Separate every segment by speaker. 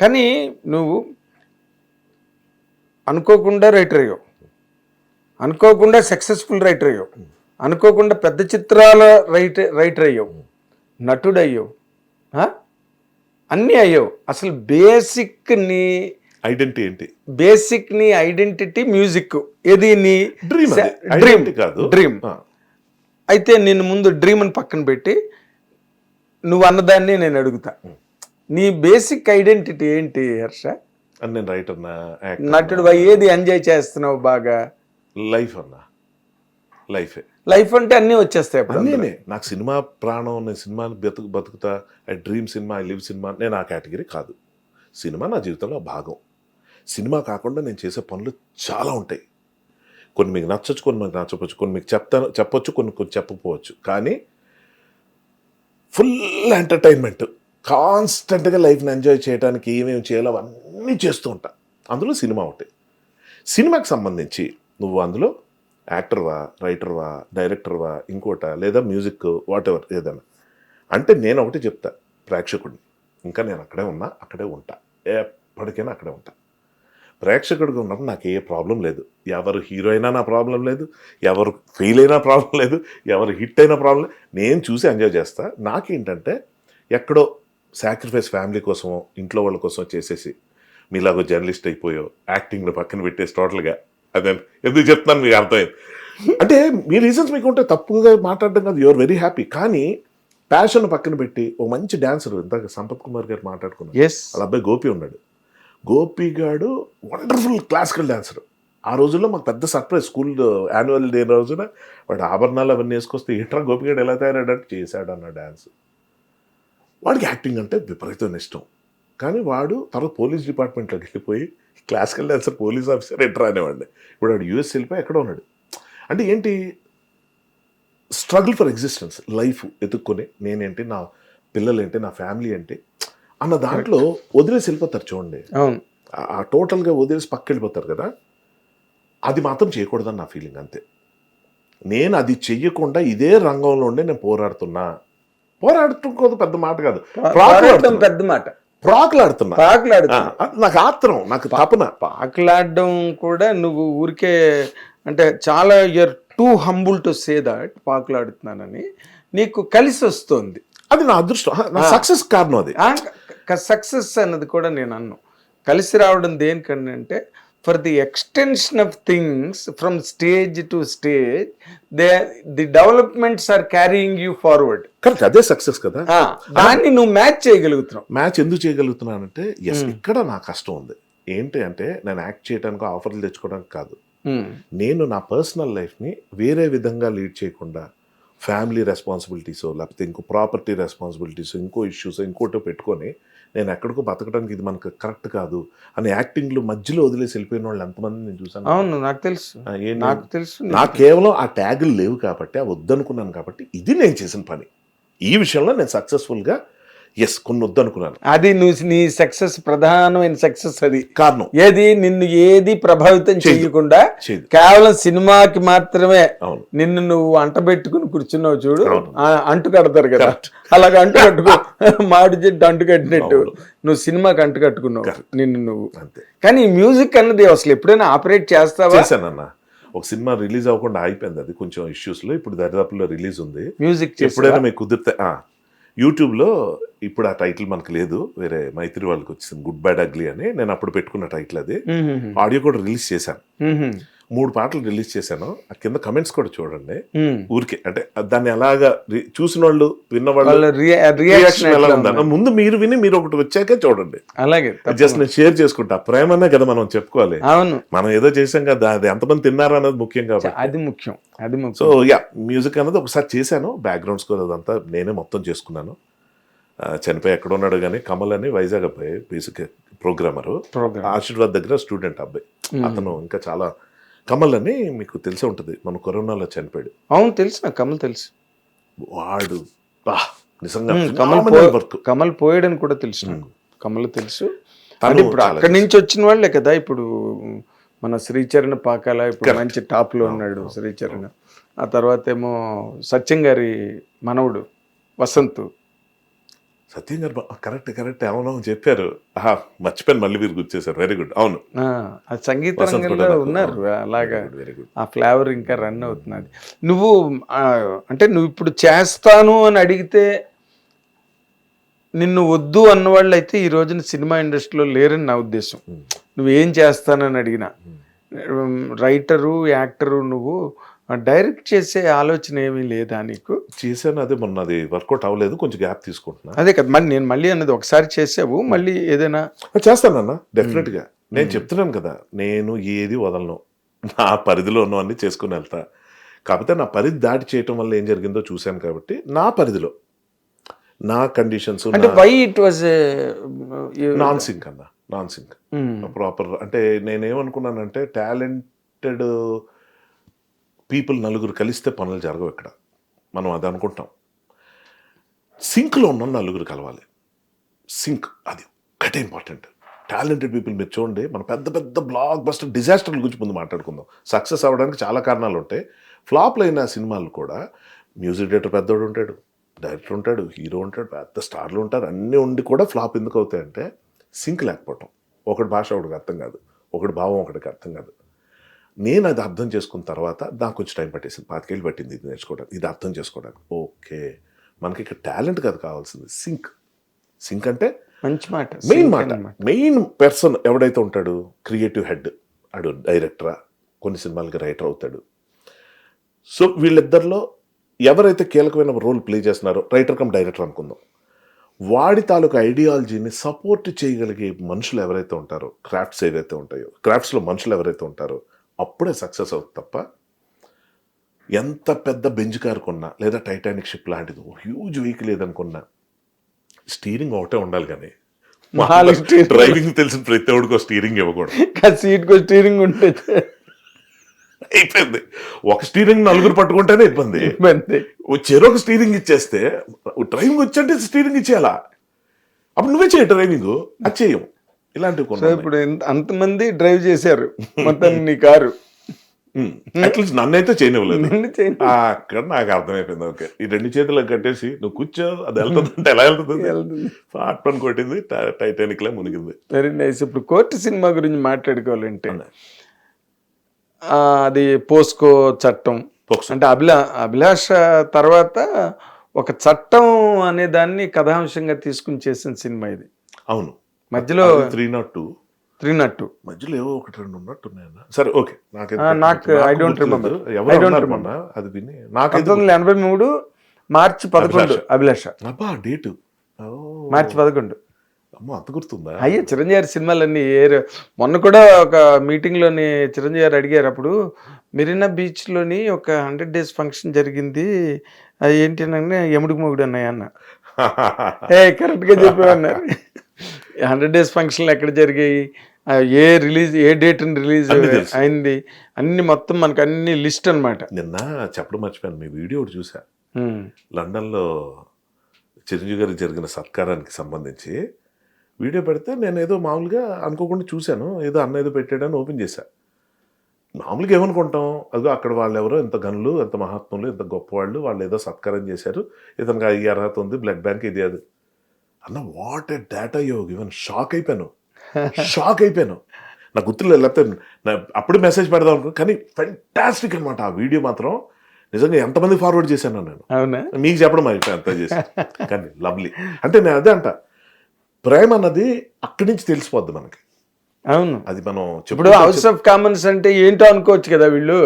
Speaker 1: కానీ నువ్వు అనుకోకుండా రైటర్ అయ్యావు. అనుకోకుండా సక్సెస్ఫుల్ రైటర్ అయ్యావు. అనుకోకుండా పెద్ద చిత్రాల రైట్ రైటర్ అయ్యావు. నటుడు అయ్యావు? అన్నీ అయ్యావు. అసలు బేసిక్ నీ
Speaker 2: ఐడెంటిటీ ఏంటి?
Speaker 1: బేసిక్ నీ ఐడెంటిటీ మ్యూజిక్ ఇది నీ
Speaker 2: డ్రీమ్
Speaker 1: డ్రీమ్
Speaker 2: కాదు.
Speaker 1: డ్రీమ్ అయితే నేను ముందు డ్రీమ్ అని పక్కన పెట్టి నువ్వు అన్నదాన్ని నేను అడుగుతా. నీ బేసిక్ ఐడెంటిటీ ఏంటి హర్ష?
Speaker 2: నేను రైటర్
Speaker 1: నటుడు ఏది ఎంజాయ్ చేస్తున్నావు బాగా?
Speaker 2: లైఫ్ అన్నా. లైఫే
Speaker 1: లైఫ్ అంటే అన్నీ వచ్చేస్తాయి
Speaker 2: నాకు సినిమా ప్రాణం నేను సినిమాని బతుకు బతుకుతా I dream cinema I live cinema నేను ఆ కేటగిరీ కాదు. సినిమా నా జీవితంలో భాగం. సినిమా కాకుండా నేను చేసే పనులు చాలా ఉంటాయి. కొన్ని మీకు నచ్చచ్చు కొన్ని మీకు నచ్చవచ్చు కొన్ని మీకు చెప్తాను చెప్పొచ్చు కొన్ని కొన్ని చెప్పకపోవచ్చు. కానీ ఫుల్ ఎంటర్టైన్మెంట్ కాన్స్టెంట్గా లైఫ్ని ఎంజాయ్ చేయడానికి ఏమేమి చేయాలో అవన్నీ చేస్తూ ఉంటా. అందులో సినిమా ఒకటి. సినిమాకి సంబంధించి నువ్వు అందులో యాక్టర్వా రైటర్వా డైరెక్టర్వా ఇంకోట లేదా మ్యూజిక్ వాట్ ఎవర్ ఏదైనా. అంటే నేను ఒకటి చెప్తా ప్రేక్షకుడిని. ఇంకా నేను అక్కడే ఉన్నా అక్కడే ఉంటా. ఎప్పటికైనా అక్కడే ఉంటా. ప్రేక్షకుడికి ఉన్నప్పుడు నాకు ఏ ప్రాబ్లం లేదు. ఎవరు హీరో అయినా నా ప్రాబ్లం లేదు. ఎవరు ఫెయిల్ అయినా ప్రాబ్లం లేదు. ఎవరు హిట్ అయినా ప్రాబ్లం లేదు. నేను చూసి ఎంజాయ్ చేస్తా. నాకేంటంటే ఎక్కడో సాక్రిఫైస్ ఫ్యామిలీ కోసమో ఇంట్లో వాళ్ళ కోసం చేసేసి మీలాగో జర్నలిస్ట్ అయిపోయో యాక్టింగ్ను పక్కన పెట్టేసి టోటల్గా అదే ఎందుకు చెప్తున్నాను మీకు అర్థమైంది? అంటే మీ రీజన్స్ మీకు ఉంటే తప్పుగా మాట్లాడడం కాదు యువర్ వెరీ హ్యాపీ కానీ ప్యాషన్ పక్కన పెట్టి ఓ మంచి డాన్సర్ ఇందాక సంపత్ కుమార్ గారు మాట్లాడుకున్నారు. వాళ్ళ అబ్బాయి గోపి ఉన్నాడు. గోపి గాడు వండర్ఫుల్ క్లాసికల్ డాన్సర్ ఆ రోజుల్లో మాకు పెద్ద సర్ప్రైజ్ స్కూల్ యాన్యువల్ డే రోజున వాడు ఆభరణాలు అవన్నీ వేసుకొస్తే ఇట్రా గోపిగాడు ఎలా తయారాడంటే చేశాడు అన్న డాన్స్ వాడికి యాక్టింగ్ అంటే విపరీతమైన ఇష్టం. కానీ వాడు తర్వాత పోలీస్ డిపార్ట్మెంట్లోకి వెళ్ళిపోయి classical dancer police officer enter అనేవాడిని. ఇప్పుడు వాడు యూఎస్ వెళ్ళిపోయి ఎక్కడ ఉన్నాడు. అంటే ఏంటి? స్ట్రగుల్ ఫర్ ఎగ్జిస్టెన్స్ లైఫ్ ఎత్తుక్కొని నేనేంటి నా పిల్లలేంటి నా ఫ్యామిలీ ఏంటి అన్న దాంట్లో వదిలేసి వెళ్ళిపోతారు చూడండి. ఆ టోటల్గా వదిలేసి పక్క వెళ్ళిపోతారు కదా. అది మాత్రం చేయకూడదని నా ఫీలింగ్ అంతే. నేను అది చెయ్యకుండా ఇదే రంగంలో ఉండే నేను పోరాడుతున్నా. పోరాడుతుకోదు పెద్ద మాట కాదు. ప్రాకులాడుతున్నా.
Speaker 1: పెద్ద మాట.
Speaker 2: ప్రాకులాడుతున్నా అది నాకు ఆత్రం నాకు తపన.
Speaker 1: పాకులాడడం కూడా నువ్వు ఊరికే అంటే చాలా year too humble to say that పాకులాడుతున్నానని నీకు కలిసి వస్తుంది.
Speaker 2: అది నా అదృష్టం. నా సక్సెస్ కారణం అది.
Speaker 1: సక్సెస్ అన్నది కూడా నేను అన్ను. కలిసి రావడం దేనికన్నా for the extension of things from stage to stage they the developments are carrying you forward
Speaker 2: correct అదే సక్సెస్ కదా.
Speaker 1: దాన్ని నువ్వు మ్యాచ్ చేయగలుగుతున్నావు.
Speaker 2: మ్యాచ్ ఎందుకు చేయగలుగుతున్నానంటే ఎస్ ఇక్కడ నా కష్టం ఉంది. ఏంటి అంటే నేను యాక్ట్ చేయడానికి ఆఫర్లు తెచ్చుకోవడానికి కాదు.
Speaker 1: Hmm.
Speaker 2: నేను నా పర్సనల్ లైఫ్ని వేరే విధంగా లీడ్ చేయకుండా ఫ్యామిలీ రెస్పాన్సిబిలిటీస్ లేకపోతే ఇంకో ప్రాపర్టీ రెస్పాన్సిబిలిటీస్ ఇంకో ఇష్యూస్ ఇంకోటో పెట్టుకొని నేను ఎక్కడికో బతకడానికి ఇది మనకు కరెక్ట్ కాదు అని యాక్టింగ్లు మధ్యలో వదిలేసి వెళ్ళిపోయిన వాళ్ళు ఎంతమంది నేను చూసాను
Speaker 1: అవును నాకు తెలుసు. నాకు తెలుసు
Speaker 2: నాకు కేవలం ఆ ట్యాగులు లేవు కాబట్టి ఆ వద్దనుకున్నాను కాబట్టి ఇది నేను చేసిన పని. ఈ విషయంలో నేను సక్సెస్ఫుల్గా ఎస్ కొన్ని వద్దనుకున్నాను
Speaker 1: అది నువ్వు నీ సక్సెస్ ప్రధానమైన సక్సెస్ అది.
Speaker 2: కారణం.
Speaker 1: ఏది? నిన్ను ఏది ప్రభావితం చేయకుండా కేవలం సినిమాకి మాత్రమే నిన్ను నువ్వు అంట పెట్టుకుని కూర్చున్నావు చూడు. అంటు కడతారు కదా. అలాగ అంటు కట్టుకో. మామిడి చెట్టు అంటు కట్టినట్టు. నువ్వు సినిమాకి అంటు కట్టుకున్నావు. నిన్ను నువ్వు.
Speaker 2: అంతే.
Speaker 1: కానీ మ్యూజిక్ అన్నది అసలు ఎప్పుడైనా ఆపరేట్ చేస్తావా?
Speaker 2: చేశానన్న ఒక సినిమా రిలీజ్ అవ్వకుండా అయిపోయింది అది. కొంచెం ఇష్యూస్లో ఇప్పుడు దరిదాపుల్లో రిలీజ్ ఉంది.
Speaker 1: మ్యూజిక్
Speaker 2: ఎప్పుడైనా మీకు కుదిరితే యూట్యూబ్లో ఇప్పుడు ఆ టైటిల్ మనకు లేదు. వేరే మైత్రి వాళ్ళకి వచ్చింది గుడ్ బ్యాడ్ అగ్లీ అని. నేను అప్పుడు పెట్టుకున్న టైటిల్ అది. ఆడియో కూడా రిలీజ్ చేశాను. మూడు పాటలు రిలీజ్ చేశాను. ఆ కింద కమెంట్స్ కూడా చూడండి. ఊరికే అంటే దాన్ని ఎలాగా చూసిన వాళ్ళు విన్నవాళ్ళు
Speaker 1: వాళ్ళ రియాక్షన్
Speaker 2: రియాక్షన్ ఎలా ఉందన్న ముందు మీరు విని మీరు ఒకటి వచ్చాకే చూడండి.
Speaker 1: అలాగే
Speaker 2: జస్ట్ నేను షేర్ చేసుకుంటా. ప్రేమనే కదా మనం చెప్పుకోవాలి.
Speaker 1: అవును.
Speaker 2: మనం ఏదో చేసాం కదా అది ఎంతమంది తిన్నారా అన్నది ముఖ్యం కాబట్టి.
Speaker 1: అది ముఖ్యం అది
Speaker 2: సో యా మ్యూజిక్ అనేది ఒకసారి చేశాను. బ్యాక్గ్రౌండ్ స్కోర్ అదంతా నేనే మొత్తం చేసుకున్నాను. చనిపోయి ఎక్కడ ఉన్నాడు కానీ కమల్ అని వైజాగ్ అబ్బాయి బేసిక్ ప్రోగ్రామరు
Speaker 1: ప్రోగ్రామ్
Speaker 2: ఆశీర్వాద్ దగ్గర స్టూడెంట్ అబ్బాయి. అతను ఇంకా చాలా కమల్ అని మీకు తెలిసే ఉంటుంది. మన కరోనాలో చనిపోయాడు.
Speaker 1: అవును తెలుసు నాకు. కమల్ తెలుసు.
Speaker 2: వాడు బా నిజంగా
Speaker 1: కమల్. కమల్ పోయాడని కూడా తెలుసు నాకు. కమల్ తెలుసు. అంటే ఇప్పుడు అక్కడి నుంచి వచ్చిన వాళ్ళే కదా. ఇప్పుడు మన శ్రీచరణ్ పాకాల ఇప్పుడు మంచి టాప్లో ఉన్నాడు శ్రీచరణ్. ఆ తర్వాత ఏమో సత్యం గారి మనవడు వసంత్.
Speaker 2: సత్యం గారు కరెక్ట్ కరెక్ట్ అవును చెప్పారు. ఆహా, మర్చిపోయాను మళ్ళీ మీరు గుర్తు చేశారు వెరీ గుడ్ అవును
Speaker 1: సంగీత రంగంలో ఉన్నారు. అలాగా.
Speaker 2: వెరీ గుడ్
Speaker 1: ఆ ఫ్లేవర్ ఇంకా రన్ అవుతున్నది. నువ్వు అంటే నువ్వు ఇప్పుడు చేస్తాను అని అడిగితే నిన్ను వద్దు అన్నవాళ్ళు అయితే ఈ రోజున సినిమా ఇండస్ట్రీలో లేరని నా ఉద్దేశం. నువ్వేం చేస్తానని అడిగినా. రైటరు యాక్టరు నువ్వు డైరెక్ట్ చేసే ఆలోచన ఏమీ లేదా నీకు?
Speaker 2: చేశాను అదే మొన్న అది వర్కౌట్ అవ్వలేదు కొంచెం గ్యాప్ తీసుకుంటున్నా.
Speaker 1: అదే కదా మళ్ళీ నేను మళ్ళీ అన్నది ఒకసారి చేసావు మళ్ళీ ఏదైనా?
Speaker 2: చేస్తానన్నా డెఫినెట్గా నేను చెప్తున్నాను కదా నేను ఏది వదలను నా పరిధిలో ఉన్నవన్నీ చేసుకుని వెళ్తా. కాకపోతే నా పరిధి దాటి చేయటం వల్ల ఏం జరిగిందో చూశాను కాబట్టి నా పరిధిలో నా కండిషన్స్
Speaker 1: అంటే why it was
Speaker 2: non sync అన్న నాన్ సింక్ ప్రాపర్ అంటే నేనేమనుకున్నానంటే టాలెంటెడ్ పీపుల్ నలుగురు కలిస్తే పనులు జరగవు ఇక్కడ. మనం అది అనుకుంటాం. సింక్లో ఉన్న నలుగురు కలవాలి. సింక్ అది ఒకటే ఇంపార్టెంట్. టాలెంటెడ్ పీపుల్ మీరు చూడండి మన పెద్ద పెద్ద బ్లాక్ బస్టర్ డిజాస్టర్ల గురించి ముందు మాట్లాడుకుందాం. సక్సెస్ అవ్వడానికి చాలా కారణాలు ఉంటాయి. ఫ్లాప్లు అయిన సినిమాలు కూడా మ్యూజిక్ డైరెక్టర్ పెద్దోడు ఉంటాడు డైరెక్టర్ ఉంటాడు హీరో ఉంటాడు పెద్ద స్టార్లు ఉంటారు అన్నీ ఉండి కూడా ఫ్లాప్ ఎందుకు అవుతాయంటే సింక్ లేకపోవటం. ఒకటి భాష ఒకటికి అర్థం కాదు ఒకటి భావం ఒకటికి అర్థం కాదు. నేను అది అర్థం చేసుకున్న తర్వాత నాకు కొంచెం టైం పట్టేసింది. పాతికేళ్ళు పట్టింది ఇది నేర్చుకోవడానికి ఇది అర్థం చేసుకోవడానికి. ఓకే. మనకి ఇక్కడ టాలెంట్ కాదు కావాల్సింది. సింక్. సింక్ అంటే
Speaker 1: మంచి మాట.
Speaker 2: మెయిన్ మాట. మెయిన్ పర్సన్ ఎవడైతే ఉంటాడు క్రియేటివ్ హెడ్ అడు డైరెక్టరా కొన్ని సినిమాలకి రైటర్ అవుతాడు. సో వీళ్ళిద్దరిలో ఎవరైతే కీలకమైన రోల్ ప్లే చేస్తున్నారో రైటర్ కమ్ డైరెక్టర్ అనుకుందాం. వాడి తాలూకు ఐడియాలజీని సపోర్ట్ చేయగలిగే మనుషులు ఎవరైతే ఉంటారో క్రాఫ్ట్స్ ఏవైతే ఉంటాయో క్రాఫ్ట్స్లో మనుషులు ఎవరైతే ఉంటారో అప్పుడే సక్సెస్ అవుతుంది తప్ప ఎంత పెద్ద బెంచ్ కార్ కొన్నా లేదా టైటానిక్ షిప్ లాంటిది హ్యూజ్ వెహికల్ ఏదనుకున్నా స్టీరింగ్ ఒకటే ఉండాలి కానీ
Speaker 1: steering.
Speaker 2: డ్రైవింగ్ తెలిసిన ప్రతి ఒడికో స్టీరింగ్ ఇవ్వకూడదు.
Speaker 1: సీట్కు స్టీరింగ్ ఉంటుంది
Speaker 2: అయిపోయింది. ఒక స్టీరింగ్ నలుగురు పట్టుకుంటేనే ఇబ్బంది. చెరొక స్టీరింగ్ ఇచ్చేస్తే డ్రైవింగ్ వచ్చంటే స్టీరింగ్ ఇచ్చేయాలా? అప్పుడు నువ్వే చేయ డ్రైవింగ్ అది చేయం. ఇలాంటివి
Speaker 1: సో
Speaker 2: కొన్ని
Speaker 1: ఇప్పుడు అంతమంది డ్రైవ్ చేశారు. మొత్తం నీ కారు.
Speaker 2: అట్లీస్ట్ నన్నైతే చేయనివ్వలేదు.
Speaker 1: నిన్ను
Speaker 2: అక్కడ నాకు అర్థమైపోయింది. ఓకే. ఈ రెండు చేతులకు కట్టేసి నువ్వు కూర్చో అది వెళ్తుంది అంటే ఎలా వెళ్తుంది. పాట్ పని కొట్టింది టైటానిక్ లా మునిగింది.
Speaker 1: Very nice. ఇప్పుడు కోర్టు సినిమా గురించి మాట్లాడుకోవాలంటే అది. పోస్కో చట్టం. అంటే అభిలా అభిలాష తర్వాత ఒక చట్టం అనే దాన్ని కథాంశంగా తీసుకుని చేసిన సినిమా ఇది.
Speaker 2: అవును.
Speaker 1: మధ్యలో
Speaker 2: త్రీ నాట్ టూ
Speaker 1: త్రీ నట్టు
Speaker 2: మధ్యలో ఏవో ఒకటి రెండు ఉన్నట్టు సరే ఓకే.
Speaker 1: నాకు.
Speaker 2: ఎవరు
Speaker 1: I don't
Speaker 2: అన్నారు
Speaker 1: remember.
Speaker 2: మొన్న అది విని. నాకైతే
Speaker 1: పంతొమ్మిది వందల ఎనభై మూడు మార్చి పదకొండు అభిలాష.
Speaker 2: అబ్బా డేటు
Speaker 1: మార్చి పదకొండు.
Speaker 2: అమ్మో అంత గుర్తుందా?
Speaker 1: అయ్యే చిరంజీవి సినిమాలన్నీ ఏ మొన్న కూడా ఒక మీటింగ్లోని చిరంజీవి గారు అడిగారు అప్పుడు మెరీనా బీచ్లోని ఒక హండ్రెడ్ డేస్ ఫంక్షన్ జరిగింది. అది ఏంటి అనగానే ఎముడికి మొగుడు అన్నయ్య అన్న. ఏ కరెక్ట్గా చెప్పామన్నారు హండ్రెడ్ డేస్ ఫంక్షన్లు ఎక్కడ జరిగాయి? ఏ రిలీజ్ ఏ డేట్ రిలీజ్. అయింది? అన్ని మొత్తం మనకు అన్ని లిస్ట్ అనమాట
Speaker 2: నిన్న చెప్పడం మర్చిపోయాను మీ వీడియో ఒకటి చూసా. లండన్లో చిరంజీవి గారికి జరిగిన సత్కారానికి సంబంధించి వీడియో పెడితే నేను ఏదో మామూలుగా అనుకోకుండా చూశాను ఏదో అన్న ఏదో పెట్టాడని ఓపెన్ చేశా. మామూలుగా ఏమనుకుంటాం? అదిగో అక్కడ వాళ్ళు ఎవరో ఎంత గనులు ఎంత మహాత్ములు ఎంత గొప్పవాళ్ళు వాళ్ళు ఏదో సత్కారం చేశారు. ఇతనికి ఈ అర్హత ఉంది బ్లడ్ బ్యాంక్ ఇది అది. అన్న వాట్ ఎ డేటా యోగ్. ఈవెన్ షాక్ అయిపోయాను. షాక్ అయిపోయాను. నాకు గుర్తులేదు లేకపోతే నా- అప్పుడు మెసేజ్ పెడదాం అనుకో కానీ ఫెంటాస్టిక్ అనమాట ఆ వీడియో మాత్రం నిజంగా ఎంతమంది ఫార్వర్డ్ చేశాను నేను.
Speaker 1: అవునా?
Speaker 2: మీకు చెప్పడం అయిపోయి అంత చేసి. కానీ లవ్లీ అంటే నేను అదే అంట. ప్రేమ అన్నది అక్కడి నుంచి తెలిసిపోద్ది మనకి.
Speaker 1: అవును.
Speaker 2: అది మనం
Speaker 1: ఇప్పుడు హౌస్ ఆఫ్ కామన్స్ అంటే ఏంటో అనుకోవచ్చు కదా వీళ్ళు.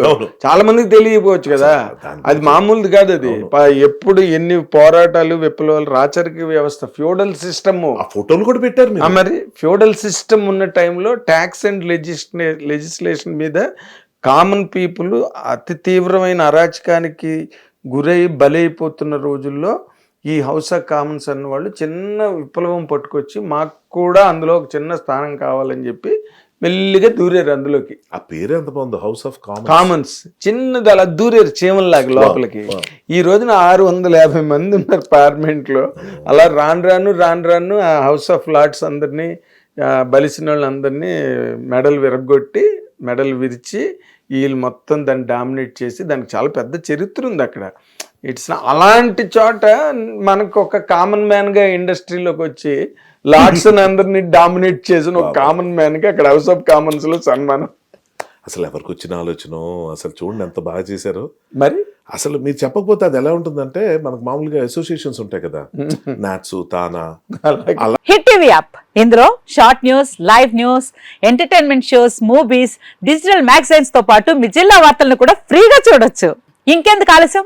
Speaker 1: చాలా మందికి తెలియకపోవచ్చు కదా. అది మామూలుది కాదు అది. ఎప్పుడు ఎన్ని పోరాటాలు విప్లవాలు రాచరిక వ్యవస్థ ఫ్యూడల్ సిస్టమ్.
Speaker 2: ఆ ఫోటోలు కూడా పెట్టారు మీరు.
Speaker 1: మరి ఫ్యూడల్ సిస్టమ్ ఉన్న టైంలో ట్యాక్స్ అండ్ లెజిస్లే లెజిస్లేషన్ మీద కామన్ పీపుల్ అతి తీవ్రమైన అరాచకానికి గురై బలైపోతున్న రోజుల్లో ఈ హౌస్ ఆఫ్ కామన్స్ అన్న వాళ్ళు చిన్న విప్లవం పట్టుకొచ్చి మాకు కూడా అందులో ఒక చిన్న స్థానం కావాలని చెప్పి మెల్లిగా దూరారు అందులోకి.
Speaker 2: ఆ పేరు ఎంత బాగుంది? House of common
Speaker 1: commons. చిన్నది అలా దూరారు చీమల్లాగా లోపలికి. ఈ రోజున ఆరు వందల యాభై మంది ఉన్నారు పార్లమెంట్లో అలా రాను రాను రాను రాను ఆ హౌస్ ఆఫ్ లార్డ్స్ అందరినీ బలిసిన వాళ్ళందరినీ మెడల్ విరగొట్టి మెడల్ విరిచి వీళ్ళు మొత్తం దాన్ని డామినేట్ చేసి దానికి చాలా పెద్ద చరిత్ర ఉంది అక్కడ. ఇట్స్ అలాంటి చోట మనకు ఒక కామన్ మ్యాన్గా ఇండస్ట్రీలోకి వచ్చి లార్డ్స్ అందరినీ డామినేట్ చేసిన ఒక కామన్ మ్యాన్కి అక్కడ హౌస్ ఆఫ్ కామన్స్లో సన్మానం.
Speaker 2: అసలు ఎవరికి వచ్చిన ఆలోచన అసలు చూడండి ఎంత బాగా చేశారో.
Speaker 1: మరి?
Speaker 2: అసలు మీరు చెప్పకపోతే అది ఎలా ఉంటుందంటే మనకు మామూలుగా అసోసియేషన్స్ ఉంటాయి కదా. NATS TANA
Speaker 3: hit TV app ఇందులో short news live news entertainment shows movies digital మ్యాగజైన్స్తో పాటు మీ జిల్లా వార్తలను కూడా ఫ్రీగా చూడొచ్చు. ఇంకెందుకు ఆలస్యం?